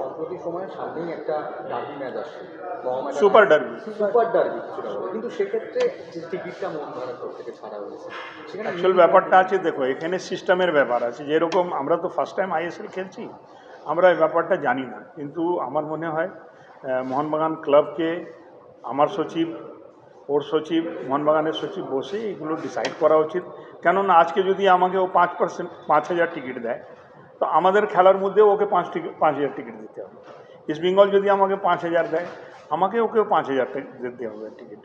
সম্প্রতি সময়ে সামনেই একটা ডার্বি ম্যাচ আসছে। Super derby. সুপার ডার্বি কিছুটা কিন্তু সেক্ষেত্রে টিকিটটা মোহনবাগানের তরফ থেকে ছাড়া হয়েছে অ্যাকচুয়াল ব্যাপারটা আছে দেখো এখানে সিস্টেমের ব্যাপার আছে। যেরকম আমরা তো ফার্স্ট টাইম আইএসএল খেলছি আমরা এই ব্যাপারটা জানি না। কিন্তু আমার মনে হয় মোহনবাগান ক্লাবকে আমার সচিব ওর সচিব মোহনবাগানের সচিব বসে এগুলো ডিসাইড করা উচিত। কেননা আজকে যদি আমাকে ও পাঁচ পার্সেন্ট পাঁচ হাজার টিকিট দেয় তো আমাদের খেলার মধ্যে ওকে পাঁচ টিকিট পাঁচ হাজার টিকিট দিতে হবে। ইস্ট বেঙ্গল যদি আমাকে পাঁচ হাজার দেয়, আমাকে ওকেও পাঁচ হাজার দিতে হবে টিকিট।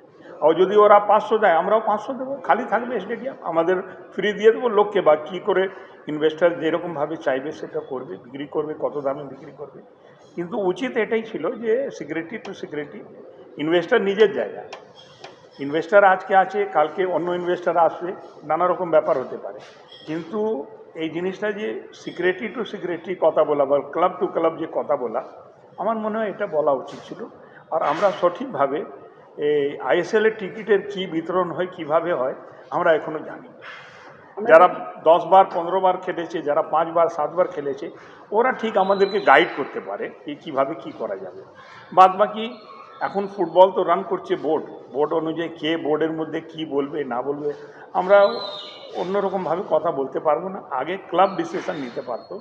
আর যদি ওরা পাঁচশো দেয়, আমরাও পাঁচশো দেবো। খালি থাকবে স্টেডিয়াম। আমাদের ফ্রি দিয়ে দেবো, লোককে বা কী করে ইনভেস্টার যেরকমভাবে চাইবে সেটা করবে, বিক্রি করবে, কত দামে বিক্রি করবে। কিন্তু উচিত এটাই ছিল যে সিকিউরিটি টু সিকিউরিটি ইনভেস্টার নিজের জায়গা। ইনভেস্টার আজকে আছে, কালকে অন্য ইনভেস্টার আসবে, নানা রকম ব্যাপার হতে পারে। কিন্তু এই জিনিসটা যে সিকিউরিটি টু সিকিউরিটি কথা বলা বা ক্লাব টু ক্লাব যে কথা বলা, আমার মনে হয় এটা বলা উচিত ছিল। আর আমরা সঠিকভাবে এই আইএসএলের টিকিটের কী বিতরণ হয়, কীভাবে হয়, আমরা এখনও জানি। যারা দশ বার, পনেরো বার খেলেছে, যারা পাঁচবার সাতবার খেলেছে, ওরা ঠিক আমাদেরকে গাইড করতে পারে যে কীভাবে কী করা যাবে। বাদ বাকি, এখন ফুটবল তো রান করছে বোর্ড বোর্ড অনুযায়ী কে বোর্ডের মধ্যে কি বলবে, না বলবে আমরা অন্যরকমভাবে কথা বলতে পারব না। আগে ক্লাব ডিসিশন নিতে পারতো।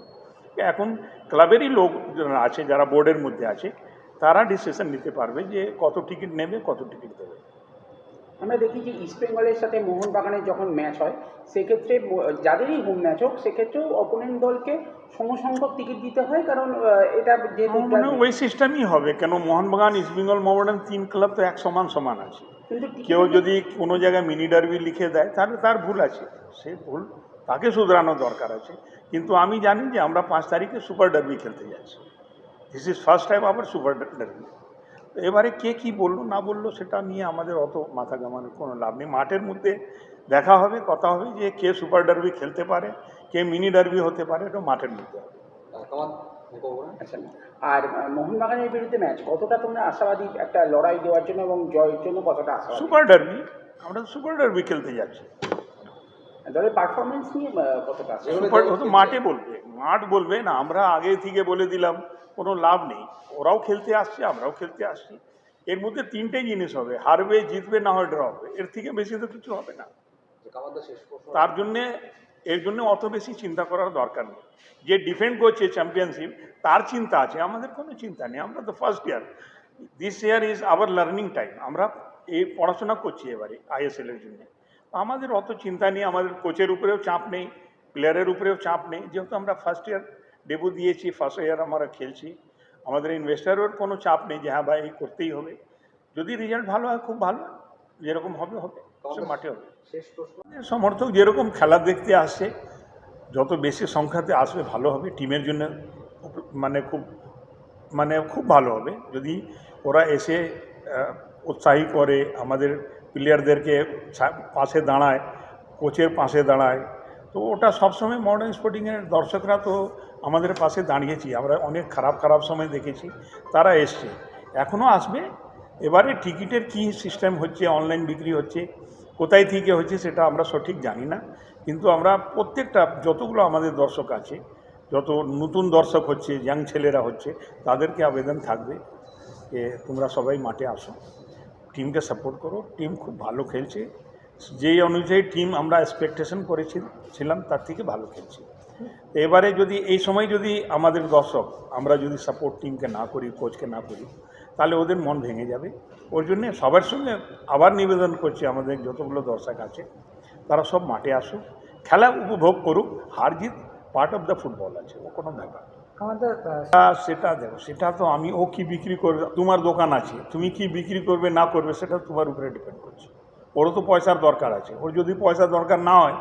এখন ক্লাবেরই লোক আছে যারা বোর্ডের মধ্যে আছে তারা ডিসিশন নিতে পারবে যে কত টিকিট নেবে কত টিকিট দেবে। আমরা দেখি যে ইস্ট বেঙ্গলের সাথে মোহনবাগানের যখন ম্যাচ হয় সেক্ষেত্রে যাদেরই হোম ম্যাচ হোক সেক্ষেত্রেও অপোনেন্ট দলকে সমসংখ্যক টিকিট দিতে হয় কারণ এটা হয় ওই সিস্টেমই হবে। কেন মোহনবাগান ইস্টবেঙ্গল মোহামেডান তিন ক্লাব তো এক সমান সমান আছে। কেউ যদি কোনো জায়গায় মিনি ডার্বি লিখে দেয়, তাহলে তার ভুল আছে। সে ভুল, তাকে শুধরানো দরকার আছে। কিন্তু আমি জানি যে আমরা পাঁচ তারিখে সুপার ডার্বি খেলতে যাচ্ছি। দিস ইজ ফার্স্ট টাইম আবার সুপার ডার্বি। এবারে কে কি বলল, না বলল, সেটা নিয়ে আমাদের অত মাথা ঘামানোর কোনো লাভ নেই। মাঠের মধ্যে দেখা হবে, কথা হবে যে কে সুপার ডার্বি খেলতে পারে, কে মিনি ডার্বি হতে পারে, এটা মাঠের মধ্যে হবে। আচ্ছা আর মোহনবাগানের বিরুদ্ধে ম্যাচ কতটা তোমরা আশাবাদী একটা লড়াই দেওয়ার জন্য এবং জয়ের জন্য কতটা আশাবাদী? সুপার ডার্বি আমরা সুপার ডার্বি খেলতে যাচ্ছি। দলের পারফরমেন্স নিয়ে কতটা আশা সুপার। মাঠে বলবে মাঠ বলবে না আমরা আগে থেকে বলে দিলাম কোনো লাভ নেই। ওরাও খেলতে আসছে আমরাও খেলতে আসছি। এর মধ্যে তিনটে জিনিস হবে হারবে জিতবে না হয় ড্র হবে এর থেকে বেশি তো কিছু হবে না। শেষ তার জন্যে এর জন্য অত বেশি চিন্তা করার দরকার নেই। যে ডিফেন্ড করছে চ্যাম্পিয়নশিপ তার চিন্তা আছে আমাদের কোনো চিন্তা নেই আমরা তো first year this year is our learning time আমরা এই পড়াশোনা করছি এবারে আইএসএলের জন্য। আমাদের অত চিন্তা নেই আমাদের কোচের উপরেও চাপ নেই প্লেয়ারের উপরেও চাপ নেই যেহেতু আমরা ফার্স্ট ইয়ার ডেবু দিয়েছি ফার্স্ট ইয়ার আমরা খেলছি আমাদের ইনভেস্টারের কোনো চাপ নেই যে হ্যাঁ ভাই করতেই হবে। যদি রেজাল্ট ভালো হয় খুব ভালো যেরকম হবে হবে মাঠে হবে। শেষ প্রশ্ন। সমর্থক যেরকম খেলা দেখতে আসছে যত বেশি সংখ্যাতে আসবে ভালো হবে, টিমের জন্য মানে খুব মানে খুব ভালো হবে। যদি ওরা এসে উৎসাহী করে, আমাদের প্লেয়ারদেরকে পাশে দাঁড়ায়, কোচের পাশে দাঁড়ায়, তো ওটা সবসময় মডার্ন স্পোর্টিংয়ের দর্শকরা তো আমাদের পাশে দাঁড়িয়েছি। আমরা অনেক খারাপ খারাপ সময় দেখেছি, তারা এসছে। এখনও আসবে। এবারে টিকিটের কি সিস্টেম হচ্ছে অনলাইন বিক্রি হচ্ছে কোথায় থেকে হচ্ছে সেটা আমরা সঠিক জানি না। কিন্তু আমরা প্রত্যেকটা, যতগুলো আমাদের দর্শক আছে, যত নতুন দর্শক হচ্ছে ইয়াং ছেলেরা হচ্ছে, তাদেরকে আবেদন থাকবে যে তোমরা সবাই মাঠে আসো। টিমকে সাপোর্ট করো। টিম খুব ভালো খেলছে। যেই অনুযায়ী টিম আমরা এক্সপেকটেশন করেছিলাম তার থেকে ভালো খেলছে। এবারে যদি, এই সময় যদি আমাদের দর্শক, আমরা যদি সাপোর্ট টিমকে না করি কোচকে না করি তাহলে ওদের মন ভেঙে যাবে। ওর জন্যে সবার সঙ্গে আবার নিবেদন করছি আমাদের যতগুলো দর্শক আছে তারা সব মাঠে আসুক খেলা উপভোগ করুক হার জিত পার্ট অফ দ্য ফুটবল আছে ও কোনো ব্যাপার আমাদের সেটা দেখো সেটা তো আমি ও কি বিক্রি করবে তোমার দোকান আছে তুমি কি বিক্রি করবে না করবে সেটা তোমার উপরে ডিপেন্ড করছে। ওরও তো পয়সার দরকার আছে ওর যদি পয়সার দরকার না হয়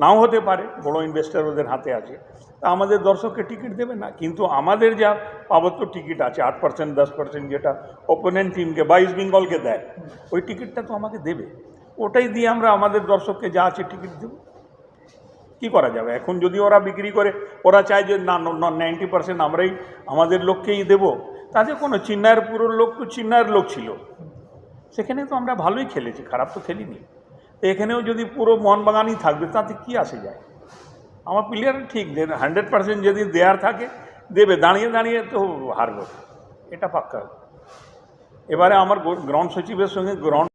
নাও হতে পারে, বড় ইনভেস্টার ওদের হাতে আছে। তা আমাদের দর্শককে টিকিট দেবে না, কিন্তু আমাদের যা পাবত্য টিকিট আছে, আট পার্সেন্ট দশ পার্সেন্ট যেটা ওপোনেন্ট টিমকে বা ইস্ট বেঙ্গলকে দেয়, ওই টিকিটটা তো আমাকে দেবে। ওটাই দিয়ে আমরা আমাদের দর্শককে যা আছে টিকিট দেবো। কি করা যাবে? এখন যদি ওরা বিক্রি করে, ওরা চায় যে না নাইনটি পার্সেন্ট আমরাই, আমাদের লোককেই দেব। তাতে কোনো চিন্নায়ের পুরো লোক তো চিন্নায়ের লোক ছিল। সেখানে তো আমরা ভালোই খেলেছি, খারাপ তো খেলিনি। এখানেও যদি পুরো মনবাগানই থাকবে, তাতে কি আসে যায়? আমার প্লেয়ার ঠিক যে হান্ড্রেড পার্সেন্ট যদি দেয়ার থাকে, দেবে, দাঁড়িয়ে দাঁড়িয়ে তো হারবে এটা পাক্কা। এবারে আমার গ্রাউন্ড সচিবের সঙ্গে গ্রাউন্ড